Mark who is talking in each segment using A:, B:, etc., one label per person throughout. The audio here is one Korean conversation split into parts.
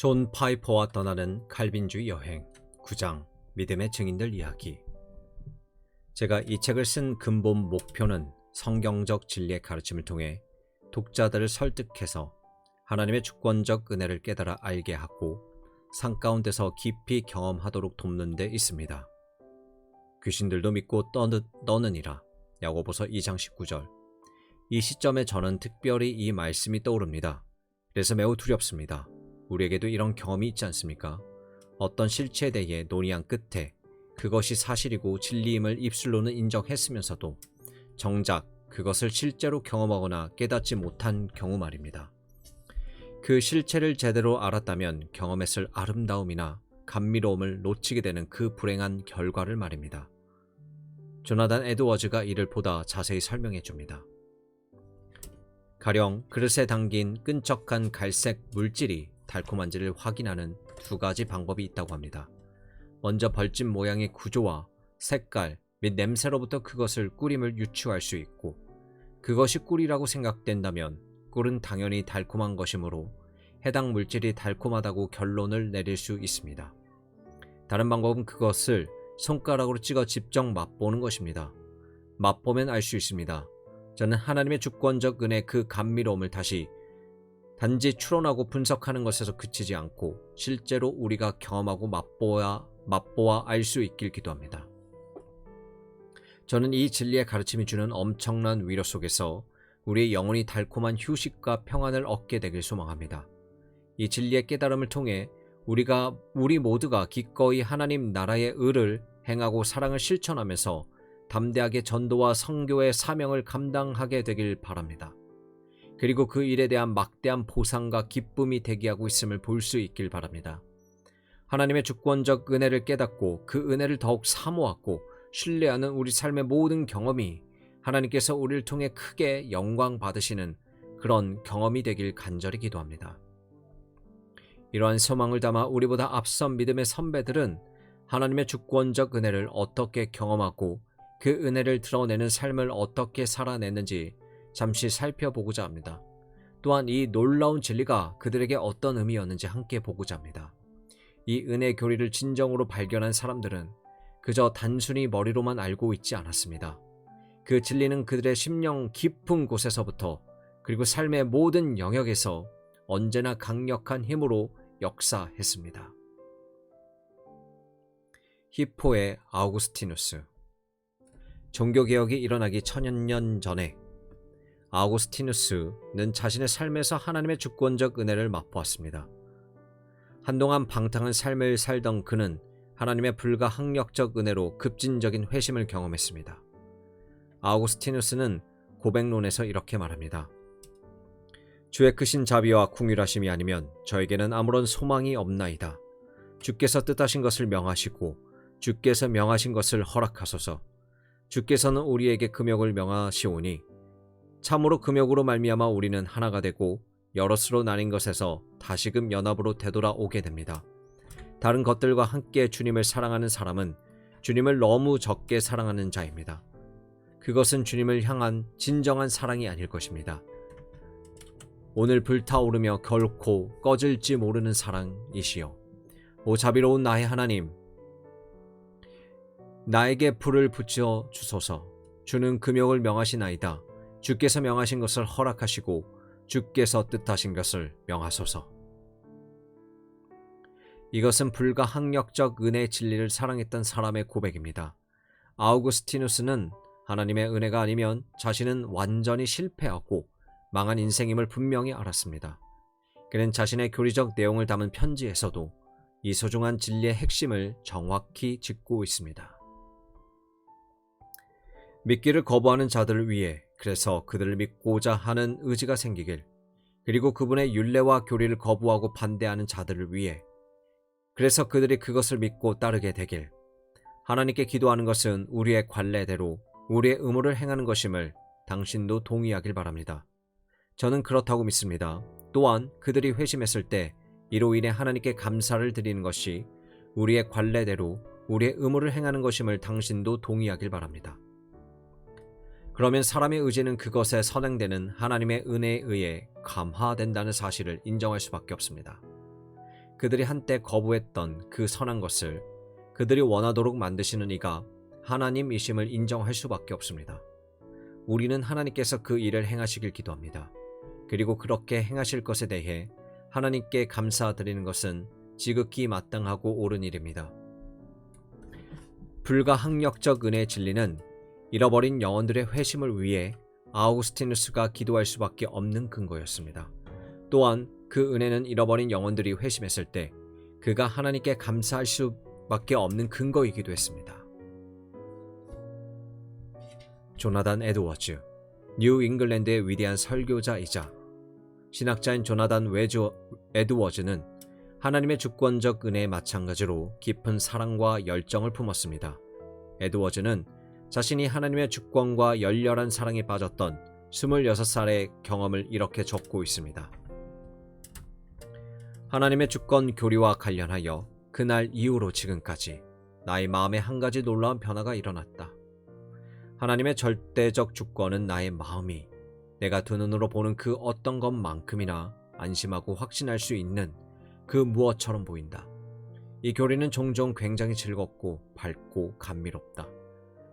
A: 존 파이퍼와 떠나는 칼빈주의 여행 9장 믿음의 증인들 이야기 제가 이 책을 쓴 근본 목표는 성경적 진리의 가르침을 통해 독자들을 설득해서 하나님의 주권적 은혜를 깨달아 알게 하고 산 가운데서 깊이 경험하도록 돕는 데 있습니다. 귀신들도 믿고 떠느, 떠느니라 야고보서 2장 19절 이 시점에 저는 특별히 이 말씀이 떠오릅니다. 그래서 매우 두렵습니다. 우리에게도 이런 경험이 있지 않습니까? 어떤 실체에 대해 논의한 끝에 그것이 사실이고 진리임을 입술로는 인정했으면서도 정작 그것을 실제로 경험하거나 깨닫지 못한 경우 말입니다. 그 실체를 제대로 알았다면 경험했을 아름다움이나 감미로움을 놓치게 되는 그 불행한 결과를 말입니다. 조나단 에드워즈가 이를 보다 자세히 설명해 줍니다. 가령 그릇에 담긴 끈적한 갈색 물질이 달콤한지를 확인하는 두 가지 방법이 있다고 합니다. 먼저 벌집 모양의 구조와 색깔 및 냄새로부터 그것을 꿀임을 유추할 수 있고 그것이 꿀이라고 생각된다면 꿀은 당연히 달콤한 것이므로 해당 물질이 달콤하다고 결론을 내릴 수 있습니다. 다른 방법은 그것을 손가락으로 찍어 직접 맛보는 것입니다. 맛보면 알 수 있습니다. 저는 하나님의 주권적 은혜 그 감미로움을 다시 단지 추론하고 분석하는 것에서 그치지 않고 실제로 우리가 경험하고 맛보아 맛보아 알 수 있길 기도합니다. 저는 이 진리의 가르침이 주는 엄청난 위로 속에서 우리의 영혼이 달콤한 휴식과 평안을 얻게 되길 소망합니다. 이 진리의 깨달음을 통해 우리가 우리 모두가 기꺼이 하나님 나라의 의를 행하고 사랑을 실천하면서 담대하게 전도와 성교의 사명을 감당하게 되길 바랍니다. 그리고 그 일에 대한 막대한 보상과 기쁨이 대기하고 있음을 볼 수 있길 바랍니다. 하나님의 주권적 은혜를 깨닫고 그 은혜를 더욱 사모하고 신뢰하는 우리 삶의 모든 경험이 하나님께서 우리를 통해 크게 영광 받으시는 그런 경험이 되길 간절히 기도합니다. 이러한 소망을 담아 우리보다 앞선 믿음의 선배들은 하나님의 주권적 은혜를 어떻게 경험하고 그 은혜를 드러내는 삶을 어떻게 살아냈는지 잠시 살펴보고자 합니다. 또한 이 놀라운 진리가 그들에게 어떤 의미였는지 함께 보고자 합니다. 이 은혜 교리를 진정으로 발견한 사람들은 그저 단순히 머리로만 알고 있지 않았습니다. 그 진리는 그들의 심령 깊은 곳에서부터 그리고 삶의 모든 영역에서 언제나 강력한 힘으로 역사했습니다. 히포의 아우구스티누스 종교개혁이 일어나기 천여 년 전에 아우구스티누스는 자신의 삶에서 하나님의 주권적 은혜를 맛보았습니다. 한동안 방탕한 삶을 살던 그는 하나님의 불가항력적 은혜로 급진적인 회심을 경험했습니다. 아우구스티누스는 고백론에서 이렇게 말합니다. 주의 크신 자비와 궁휼하심이 아니면 저에게는 아무런 소망이 없나이다. 주께서 뜻하신 것을 명하시고 주께서 명하신 것을 허락하소서. 주께서는 우리에게 금욕을 명하시오니 참으로 금욕으로 말미암아 우리는 하나가 되고 여럿으로 나뉜 것에서 다시금 연합으로 되돌아오게 됩니다. 다른 것들과 함께 주님을 사랑하는 사람은 주님을 너무 적게 사랑하는 자입니다. 그것은 주님을 향한 진정한 사랑이 아닐 것입니다. 오늘 불타오르며 결코 꺼질지 모르는 사랑이시여. 오 자비로운 나의 하나님, 나에게 불을 붙여 주소서. 주는 금욕을 명하시나이다. 주께서 명하신 것을 허락하시고 주께서 뜻하신 것을 명하소서. 이것은 불가 항력적 은혜의 진리를 사랑했던 사람의 고백입니다. 아우구스티누스는 하나님의 은혜가 아니면 자신은 완전히 실패하고 망한 인생임을 분명히 알았습니다. 그는 자신의 교리적 내용을 담은 편지에서도 이 소중한 진리의 핵심을 정확히 짚고 있습니다. 믿기를 거부하는 자들을 위해 그래서 그들을 믿고자 하는 의지가 생기길 그리고 그분의 윤례와 교리를 거부하고 반대하는 자들을 위해 그래서 그들이 그것을 믿고 따르게 되길 하나님께 기도하는 것은 우리의 관례대로 우리의 의무를 행하는 것임을 당신도 동의하길 바랍니다. 저는 그렇다고 믿습니다. 또한 그들이 회심했을 때 이로 인해 하나님께 감사를 드리는 것이 우리의 관례대로 우리의 의무를 행하는 것임을 당신도 동의하길 바랍니다. 그러면 사람의 의지는 그것에 선행되는 하나님의 은혜에 의해 감화된다는 사실을 인정할 수밖에 없습니다. 그들이 한때 거부했던 그 선한 것을 그들이 원하도록 만드시는 이가 하나님이심을 인정할 수밖에 없습니다. 우리는 하나님께서 그 일을 행하시길 기도합니다. 그리고 그렇게 행하실 것에 대해 하나님께 감사드리는 것은 지극히 마땅하고 옳은 일입니다. 불가항력적 은혜의 진리는 잃어버린 영혼들의 회심을 위해 아우구스티누스가 기도할 수밖에 없는 근거였습니다. 또한 그 은혜는 잃어버린 영혼들이 회심했을 때 그가 하나님께 감사할 수밖에 없는 근거이기도 했습니다. 조나단 에드워즈, 뉴 잉글랜드의 위대한 설교자이자 신학자인 조나단 웨즈 에드워즈는 하나님의 주권적 은혜에 마찬가지로 깊은 사랑과 열정을 품었습니다. 에드워즈는 자신이 하나님의 주권과 열렬한 사랑에 빠졌던 26살의 경험을 이렇게 적고 있습니다. 하나님의 주권 교리와 관련하여 그날 이후로 지금까지 나의 마음에 한 가지 놀라운 변화가 일어났다. 하나님의 절대적 주권은 나의 마음이 내가 두 눈으로 보는 그 어떤 것만큼이나 안심하고 확신할 수 있는 그 무엇처럼 보인다. 이 교리는 종종 굉장히 즐겁고 밝고 감미롭다.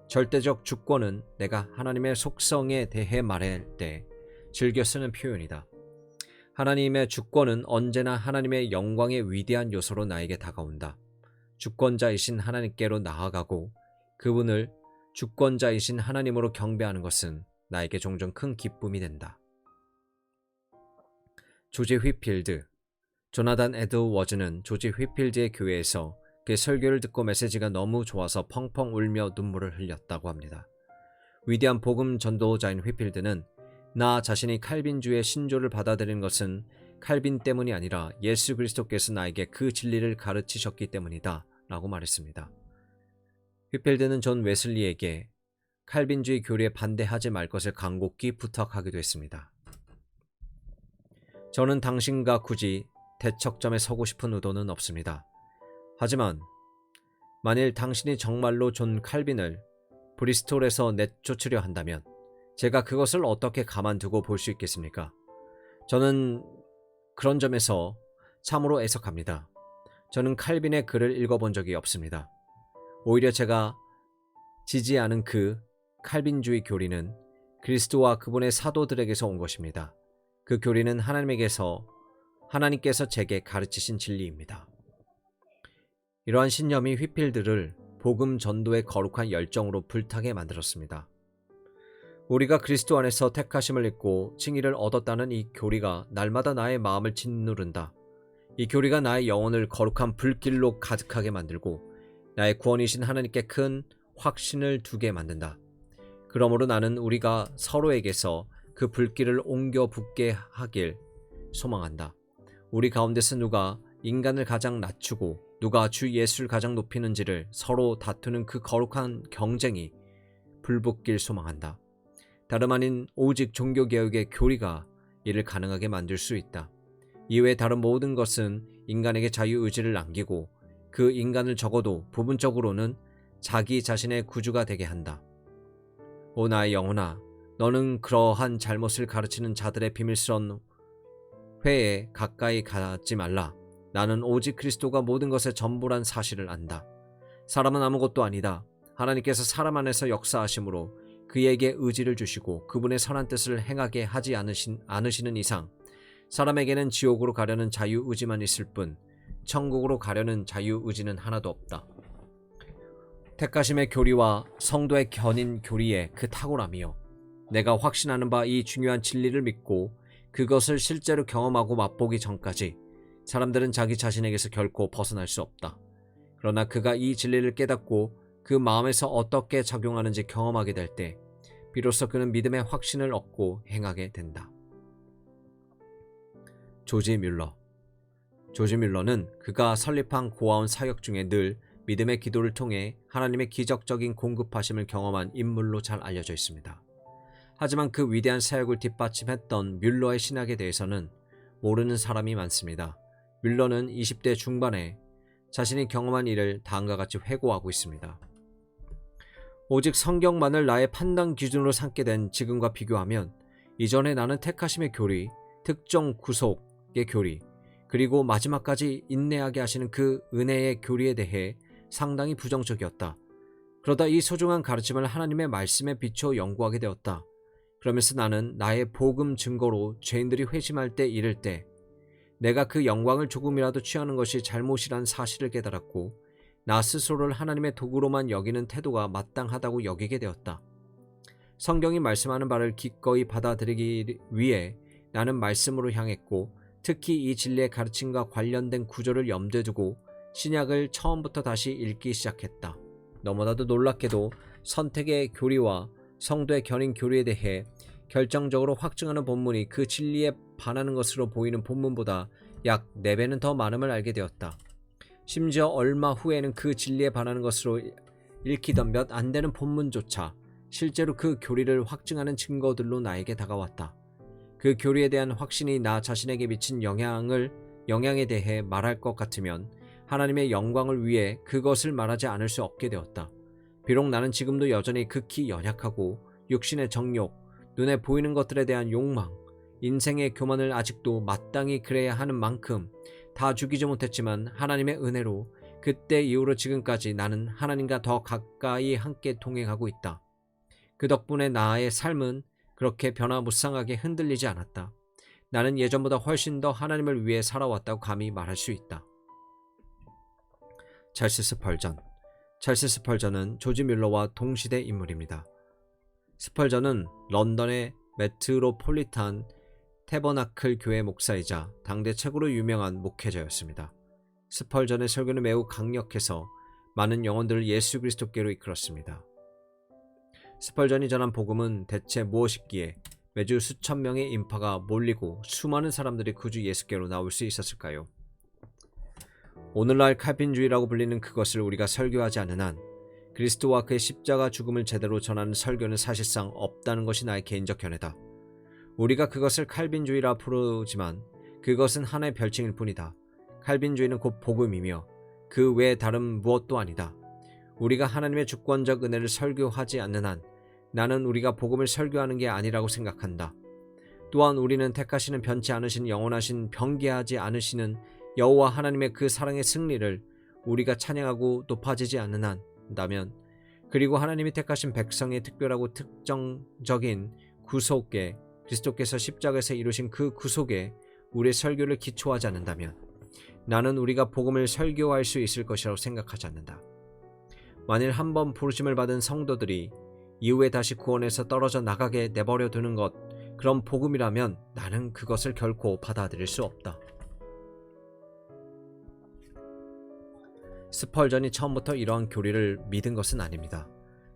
A: 절대적 주권은 내가 하나님의 속성에 대해 말할 때 즐겨 쓰는 표현이다. 하나님의 주권은 언제나 하나님의 영광의 위대한 요소로 나에게 다가온다. 주권자이신 하나님께로 나아가고 그분을 주권자이신 하나님으로 경배하는 것은 나에게 종종 큰 기쁨이 된다. 조지 휘필드 조나단 에드워즈는 조지 휘필드의 교회에서 그 설교를 듣고 메시지가 너무 좋아서 펑펑 울며 눈물을 흘렸다고 합니다. 위대한 복음 전도자인 휘필드는 나 자신이 칼빈주의 신조를 받아들인 것은 칼빈 때문이 아니라 예수 그리스도께서 나에게 그 진리를 가르치셨기 때문이다 라고 말했습니다. 휘필드는 존 웨슬리에게 칼빈주의 교리에 반대하지 말 것을 간곡히 부탁하기도 했습니다. 저는 당신과 굳이 대척점에 서고 싶은 의도는 없습니다. 하지만 만일 당신이 정말로 존 칼빈을 브리스톨에서 내쫓으려 한다면 제가 그것을 어떻게 가만두고 볼 수 있겠습니까? 저는 그런 점에서 참으로 애석합니다. 저는 칼빈의 글을 읽어본 적이 없습니다. 오히려 제가 지지하는 그 칼빈주의 교리는 그리스도와 그분의 사도들에게서 온 것입니다. 그 교리는 하나님에게서 하나님께서 제게 가르치신 진리입니다. 이러한 신념이 휘필드를 복음 전도의 거룩한 열정으로 불타게 만들었습니다. 우리가 그리스도 안에서 택하심을 입고 칭의를 얻었다는 이 교리가 날마다 나의 마음을 짓누른다. 이 교리가 나의 영혼을 거룩한 불길로 가득하게 만들고 나의 구원이신 하나님께 큰 확신을 두게 만든다. 그러므로 나는 우리가 서로에게서 그 불길을 옮겨 붙게 하길 소망한다. 우리 가운데서 누가 인간을 가장 낮추고 누가 주 예수를 가장 높이는지를 서로 다투는 그 거룩한 경쟁이 불붙길 소망한다. 다름 아닌 오직 종교개혁의 교리가 이를 가능하게 만들 수 있다. 이외의 다른 모든 것은 인간에게 자유의지를 남기고 그 인간을 적어도 부분적으로는 자기 자신의 구주가 되게 한다. 오 나의 영혼아, 너는 그러한 잘못을 가르치는 자들의 비밀스러운 회에 가까이 가지 말라. 나는 오직 그리스도가 모든 것의 전부란 사실을 안다. 사람은 아무것도 아니다. 하나님께서 사람 안에서 역사하심으로 그에게 의지를 주시고 그분의 선한 뜻을 행하게 하지 않으신, 않으시는 이상 사람에게는 지옥으로 가려는 자유의지만 있을 뿐 천국으로 가려는 자유의지는 하나도 없다. 택가심의 교리와 성도의 견인 교리의 그 탁월함이요. 내가 확신하는 바 이 중요한 진리를 믿고 그것을 실제로 경험하고 맛보기 전까지 사람들은 자기 자신에게서 결코 벗어날 수 없다. 그러나 그가 이 진리를 깨닫고 그 마음에서 어떻게 작용하는지 경험하게 될 때 비로소 그는 믿음의 확신을 얻고 행하게 된다. 조지 뮬러 조지 뮬러는 그가 설립한 고아원 사역 중에 늘 믿음의 기도를 통해 하나님의 기적적인 공급하심을 경험한 인물로 잘 알려져 있습니다. 하지만 그 위대한 사역을 뒷받침했던 뮬러의 신학에 대해서는 모르는 사람이 많습니다. 뮬러는 20대 중반에 자신이 경험한 일을 다음과 같이 회고하고 있습니다. 오직 성경만을 나의 판단 기준으로 삼게 된 지금과 비교하면 이전에 나는 택하심의 교리, 특정 구속의 교리, 그리고 마지막까지 인내하게 하시는 그 은혜의 교리에 대해 상당히 부정적이었다. 그러다 이 소중한 가르침을 하나님의 말씀에 비춰 연구하게 되었다. 그러면서 나는 나의 복음 증거로 죄인들이 회심할 때 이를 때 내가 그 영광을 조금이라도 취하는 것이 잘못이란 사실을 깨달았고 나 스스로를 하나님의 도구로만 여기는 태도가 마땅하다고 여기게 되었다. 성경이 말씀하는 바를 기꺼이 받아들이기 위해 나는 말씀으로 향했고 특히 이 진리의 가르침과 관련된 구조를 염두에 두고 신약을 처음부터 다시 읽기 시작했다. 너무나도 놀랍게도 선택의 교리와 성도의 견인 교리에 대해 결정적으로 확증하는 본문이 그 진리에 반하는 것으로 보이는 본문보다 약 4배는 더 많음을 알게 되었다. 심지어 얼마 후에는 그 진리에 반하는 것으로 읽히던 몇 안 되는 본문조차 실제로 그 교리를 확증하는 증거들로 나에게 다가왔다. 그 교리에 대한 확신이 나 자신에게 미친 영향을 영향에 대해 말할 것 같으면 하나님의 영광을 위해 그것을 말하지 않을 수 없게 되었다. 비록 나는 지금도 여전히 극히 연약하고 육신의 정욕, 눈에 보이는 것들에 대한 욕망, 인생의 교만을 아직도 마땅히 그래야 하는 만큼 다 죽이지 못했지만 하나님의 은혜로 그때 이후로 지금까지 나는 하나님과 더 가까이 함께 동행하고 있다. 그 덕분에 나의 삶은 그렇게 변화무쌍하게 흔들리지 않았다. 나는 예전보다 훨씬 더 하나님을 위해 살아왔다고 감히 말할 수 있다. 찰스 스펄전 찰스 스펄전은 조지 뮬러와 동시대 인물입니다. 스펄전은 런던의 메트로폴리탄 테버나클 교회 목사이자 당대 최고로 유명한 목회자였습니다. 스펄전의 설교는 매우 강력해서 많은 영혼들을 예수 그리스도께로 이끌었습니다. 스펄전이 전한 복음은 대체 무엇이기에 매주 수천 명의 인파가 몰리고 수많은 사람들이 구주 예수께로 나올 수 있었을까요? 오늘날 칼빈주의라고 불리는 그것을 우리가 설교하지 않는 한 그리스도와 그의 십자가 죽음을 제대로 전하는 설교는 사실상 없다는 것이 나의 개인적 견해다. 우리가 그것을 칼빈주의라 부르지만 그것은 하나의 별칭일 뿐이다. 칼빈주의는 곧 복음이며 그 외에 다른 무엇도 아니다. 우리가 하나님의 주권적 은혜를 설교하지 않는 한 나는 우리가 복음을 설교하는 게 아니라고 생각한다. 또한 우리는 택하시는 변치 않으신 영원하신 변개하지 않으시는 여호와 하나님의 그 사랑의 승리를 우리가 찬양하고 높아지지 않는 한 다면 그리고 하나님이 택하신 백성의 특별하고 특정적인 구속에 그리스도께서 십자가에서 이루신 그 구속에 우리의 설교를 기초하지 않는다면 나는 우리가 복음을 설교할 수 있을 것이라고 생각하지 않는다. 만일 한 번 부르심을 받은 성도들이 이후에 다시 구원에서 떨어져 나가게 내버려 두는 것, 그런 복음이라면 나는 그것을 결코 받아들일 수 없다. 스펄전이 처음부터 이러한 교리를 믿은 것은 아닙니다.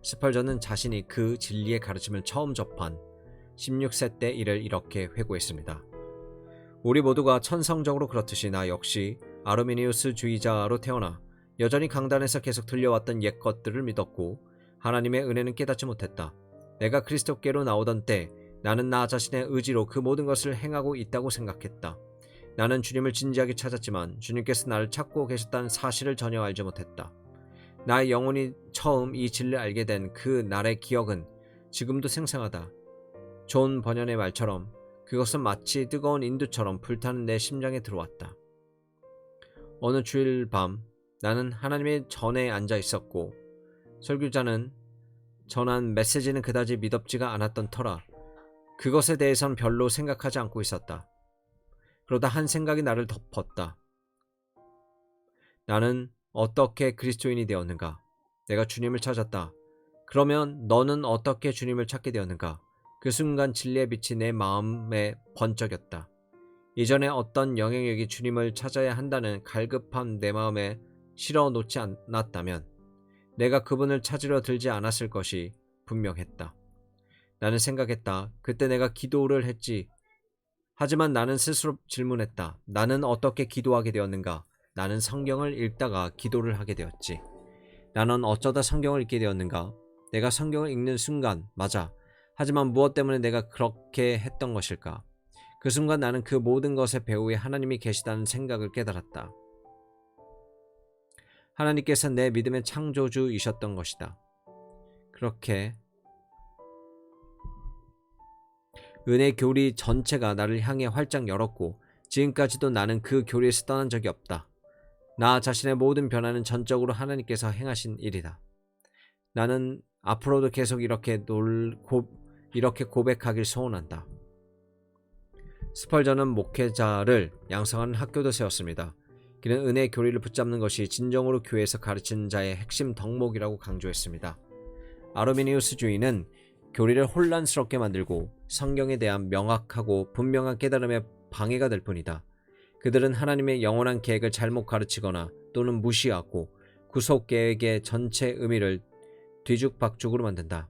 A: 스펄전은 자신이 그 진리의 가르침을 처음 접한 16세 때 이를 이렇게 회고했습니다. 우리 모두가 천성적으로 그렇듯이 나 역시 아르미니우스 주의자로 태어나 여전히 강단에서 계속 들려왔던 옛 것들을 믿었고 하나님의 은혜는 깨닫지 못했다. 내가 그리스도께로 나오던 때 나는 나 자신의 의지로 그 모든 것을 행하고 있다고 생각했다. 나는 주님을 진지하게 찾았지만 주님께서 나를 찾고 계셨다는 사실을 전혀 알지 못했다. 나의 영혼이 처음 이 진리를 알게 된 그 날의 기억은 지금도 생생하다. 존 번연의 말처럼 그것은 마치 뜨거운 인두처럼 불타는 내 심장에 들어왔다. 어느 주일 밤 나는 하나님의 전에 앉아 있었고 설교자는 전한 메시지는 그다지 믿업지가 않았던 터라 그것에 대해선 별로 생각하지 않고 있었다. 그러다 한 생각이 나를 덮었다. 나는 어떻게 그리스도인이 되었는가? 내가 주님을 찾았다. 그러면 너는 어떻게 주님을 찾게 되었는가? 그 순간 진리의 빛이 내 마음에 번쩍였다. 이전에 어떤 영향력이 주님을 찾아야 한다는 갈급함 내 마음에 실어 놓지 않았다면 내가 그분을 찾으려 들지 않았을 것이 분명했다. 나는 생각했다. 그때 내가 기도를 했지. 하지만 나는 스스로 질문했다. 나는 어떻게 기도하게 되었는가? 나는 성경을 읽다가 기도를 하게 되었지. 나는 어쩌다 성경을 읽게 되었는가? 내가 성경을 읽는 순간, 맞아. 하지만 무엇 때문에 내가 그렇게 했던 것일까? 그 순간 나는 그 모든 것의 배후에 하나님이 계시다는 생각을 깨달았다. 하나님께서 내 믿음의 창조주이셨던 것이다. 그렇게 은혜 교리 전체가 나를 향해 활짝 열었고 지금까지도 나는 그 교리에서 떠난 적이 없다. 나 자신의 모든 변화는 전적으로 하나님께서 행하신 일이다. 나는 앞으로도 계속 이렇게 놀, 고, 이렇게 고백하길 소원한다. 스펄전은 목회자를 양성하는 학교도 세웠습니다. 그는 은혜의 교리를 붙잡는 것이 진정으로 교회에서 가르치는 자의 핵심 덕목이라고 강조했습니다. 아르미니우스주의는 교리를 혼란스럽게 만들고 성경에 대한 명확하고 분명한 깨달음에 방해가 될 뿐이다. 그들은 하나님의 영원한 계획을 잘못 가르치거나 또는 무시하고 구속 계획의 전체 의미를 뒤죽박죽으로 만든다.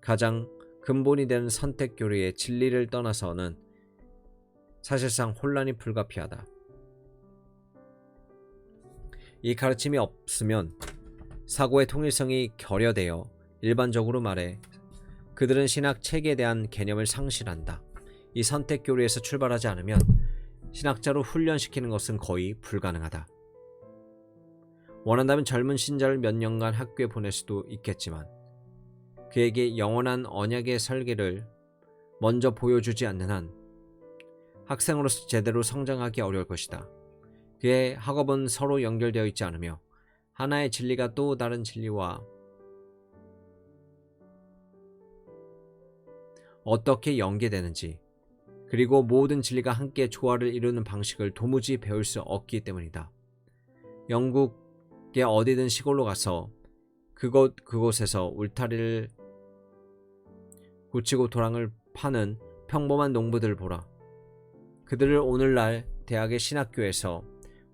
A: 가장 근본이 되는 선택 교리의 진리를 떠나서는 사실상 혼란이 불가피하다. 이 가르침이 없으면 사고의 통일성이 결여되어 일반적으로 말해 그들은 신학 체계에 대한 개념을 상실한다. 이 선택 교리에서 출발하지 않으면 신학자로 훈련시키는 것은 거의 불가능하다. 원한다면 젊은 신자를 몇 년간 학교에 보낼 수도 있겠지만 그에게 영원한 언약의 설계를 먼저 보여주지 않는 한 학생으로서 제대로 성장하기 어려울 것이다. 그의 학업은 서로 연결되어 있지 않으며 하나의 진리가 또 다른 진리와 어떻게 연계되는지 그리고 모든 진리가 함께 조화를 이루는 방식을 도무지 배울 수 없기 때문이다. 영국의 어디든 시골로 가서 그곳 그곳에서 울타리를 굳히고 도랑을 파는 평범한 농부들을 보라. 그들을 오늘날 대학의 신학교에서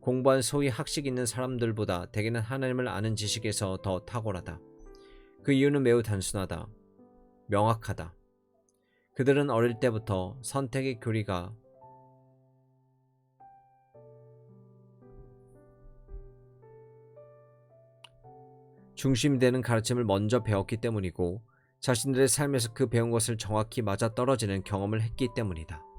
A: 공부한 소위 학식 있는 사람들보다 대개는 하나님을 아는 지식에서 더 탁월하다. 그 이유는 매우 단순하다. 명확하다. 그들은 어릴 때부터 선택의 교리가 중심이 되는 가르침을 먼저 배웠기 때문이고 자신들의 삶에서 그 배운 것을 정확히 맞아떨어지는 경험을 했기 때문이다.